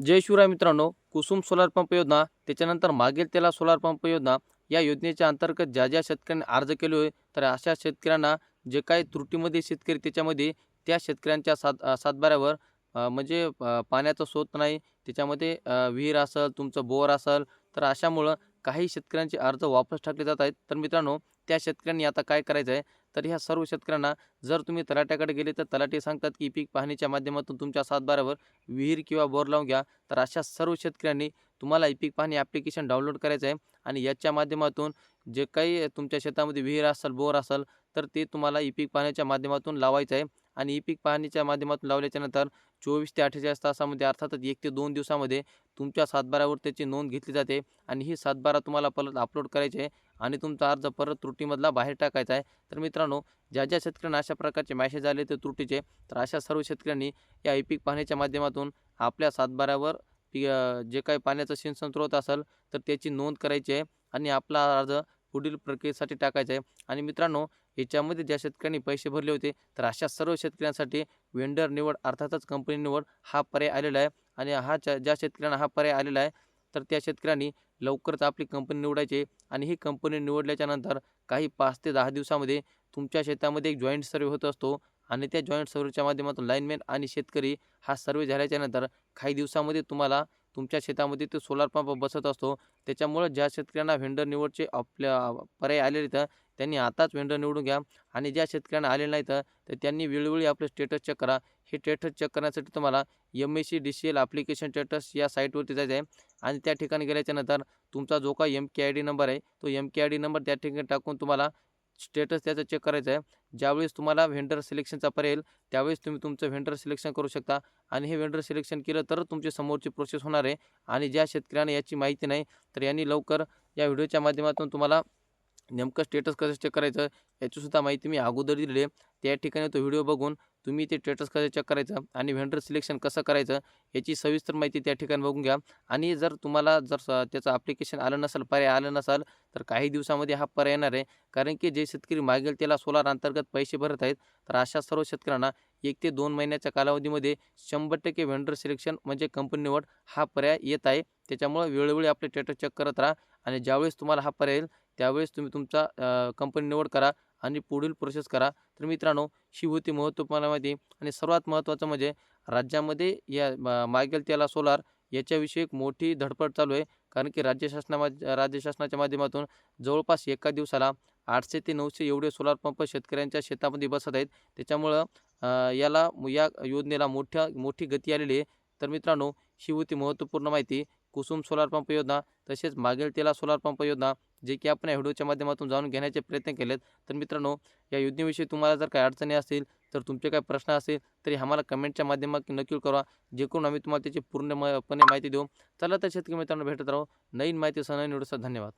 जय शिवराय मित्रांनो Kusum solar pump योजना त्याच्यानंतर मागेल त्याला सोलार पंप योजना या योजनेच्या अंतर्गत ज्या ज्या शेतकऱ्यांनी अर्ज केले होते तर अशा शेतकऱ्यांना जे काही त्रुटीमध्ये शेतकरी त्याच्यामध्ये त्या शेतकऱ्यांच्या सात सातबाऱ्यावर म्हणजे पाण्याचं पाण्याचा स्रोत नाही त्याच्यामध्ये विहीर असेल तुमचं बोर असेल तर अशामुळं काही शेतकऱ्यांचे अर्ज वापस टाकले जात आहेत. तर मित्रांनो त्या शेतकऱ्यांनी आता काय करायचं आहे तर ह्या सर्व शेतकऱ्यांना जर तुम्ही तलाट्याकडे गेले तर तलाटे सांगतात की पीक पाहणीच्या माध्यमातून तुमच्या सातबाऱ्यावर विहीर किंवा बोर लावून घ्या. तर अशा सर्व शेतकऱ्यांनी तुम्हाला ई पीक पाहणी ॲप्लिकेशन डाउनलोड करायचं आहे आणि याच्या माध्यमातून जे काही तुमच्या शेतामध्ये विहीर असेल बोर असेल तर ते तुम्हाला ई पीक पाहण्याच्या माध्यमातून लावायचं आहे. आणि ई पीक पाहणीच्या माध्यमातून लावल्याच्या नंतर चोवीस ते अठ्ठेचाळीस तासामध्ये अर्थातच एक ते दोन दिवसामध्ये तुमच्या सातबारावर त्याची नोंद घेतली जाते आणि ही सातबारा तुम्हाला परत अपलोड करायची आहे आणि तुमचा अर्ज परत त्रुटीमधला बाहेर टाकायचा आहे. तर मित्रांनो ज्या ज्या शेतकऱ्यांना अशा प्रकारचे मॅसेज आले ते त्रुटीचे तर अशा सर्व शेतकऱ्यांनी या ई पीक पाहण्याच्या माध्यमातून आपल्या सातबाऱ्यावर पी जे काही पाण्याचं सिंचन स्रोत असेल तर त्याची नोंद करायची आहे आणि आपला अर्ज पुढील प्रक्रियेसाठी टाकायचा आहे. आणि मित्रांनो याच्यामध्ये ज्या शेतकऱ्यांनी पैसे भरले होते तर अशा सर्व शेतकऱ्यांसाठी वेंडर निवड अर्थातच कंपनी निवड हा पर्याय आलेला आहे. आणि हा ज्या शेतकऱ्यांना हा पर्याय आलेला आहे तर त्या शेतकऱ्यांनी लवकरच आपली कंपनी निवडायची आणि ही कंपनी निवडल्याच्या नंतर काही पाच ते दहा दिवसामध्ये तुमच्या शेतामध्ये एक जॉईंट सर्वे होत असतो. आणि त्या जॉईंट सर्वेच्या माध्यमातून लाईनमॅन आणि शेतकरी हा सर्वे झाल्याच्यानंतर काही दिवसामध्ये तुम्हाला तुमच्या शेतामध्ये तो सोलार पंप बसत असतो. त्याच्यामुळं ज्या शेतकऱ्यांना व्हेंडर निवडचे आपल्या पर्याय आलेले तर त्यांनी आताच वेंडर निवडून घ्या. आणि ज्या शेतकऱ्यांना आले नाही तर त्यांनी वेळोवेळी आपलं स्टेटस चेक करा. हे स्टेटस चेक करण्यासाठी तुम्हाला M S C D C L application status या साईटवरती जायचं आहे. आणि त्या ठिकाणी गेल्याच्यानंतर तुमचा जो काही M K I D number आहे तो M K I D number त्या ठिकाणी टाकून तुम्हाला स्टेटस त्याचं चेक करायचं आहे. ज्यावेळेस तुम्हाला व्हेंडर सिलेक्शनचा पर्याय येईल त्यावेळेस तुम्ही तुमचं व्हेंडर सिलेक्शन करू शकता. आणि हे व्हेंडर सिलेक्शन केलं तर तुमची समोरची प्रोसेस होणार आहे. आणि ज्या शेतकऱ्यांना याची माहिती नाही तर यांनी लवकर या व्हिडिओच्या माध्यमातून तुम्हाला नेमकं स्टेटस कसं चेक करायचं याचीसुद्धा माहिती मी अगोदर दिली आहे. त्या ठिकाणी तो व्हिडिओ बघून तुम्ही ते स्टेटस कसं चेक करायचं आणि व्हेंडर सिलेक्शन कसं करायचं याची सविस्तर माहिती त्या ठिकाणी बघून घ्या. आणि जर तुम्हाला जर स- त्याचं ॲप्लिकेशन आलं नसेल पर्याय आलं नसाल तर काही दिवसामध्ये हा पर्याय येणार आहे. कारण की जे शेतकरी मागेल त्याला सोलार अंतर्गत पैसे भरत आहेत तर अशा सर्व शेतकऱ्यांना एक ते दोन महिन्याच्या कालावधीमध्ये शंभर टक्के व्हेंडर सिलेक्शन म्हणजे कंपनी निवड हा पर्याय येत आहे. त्याच्यामुळं वेळोवेळी आपले स्टेटस चेक करत राहा आणि ज्यावेळेस तुम्हाला हा पर्याय येईल त्यावेळेस तुम्ही तुमचा कंपनी निवड करा आणि पुढील प्रोसेस करा. तर मित्रांनो ही होती महत्त्वपूर्ण माहिती आणि सर्वात महत्त्वाचं म्हणजे राज्यामध्ये या मागेल त्याला सोलार याच्याविषयी एक मोठी धडपड चालू आहे. कारण की राज्य शासना राज्य शासनाच्या माध्यमातून जवळपास एका दिवसाला आठशे ते नऊशे एवढे सोलार पंप शेतकऱ्यांच्या शेतामध्ये बसत आहेत. त्याच्यामुळं याला या योजनेला मोठ्या मोठी गती आलेली आहे. तर मित्रांनो ही होती महत्त्वपूर्ण माहिती. कुसुम सोलार पंप योजना तसेच मागील तेला सोलार पंप योजना जे की आपण या व्हिडिओच्या माध्यमातून जाणून घेण्याचे प्रयत्न केलेत. तर मित्रांनो या योजनेविषयी तुम्हाला जर काही अडचणी असतील तर तुमचे काही प्रश्न असेल तरी आम्हाला कमेंटच्या माध्यमातून नक्की करा जे करून आम्ही तुम्हाला त्याची पूर्णपणे माहिती देऊ. चला तर शेतकरी मित्रांनो भेटत राहू. नवीन माहितीसह नवीन व्हिडिओचा धन्यवाद.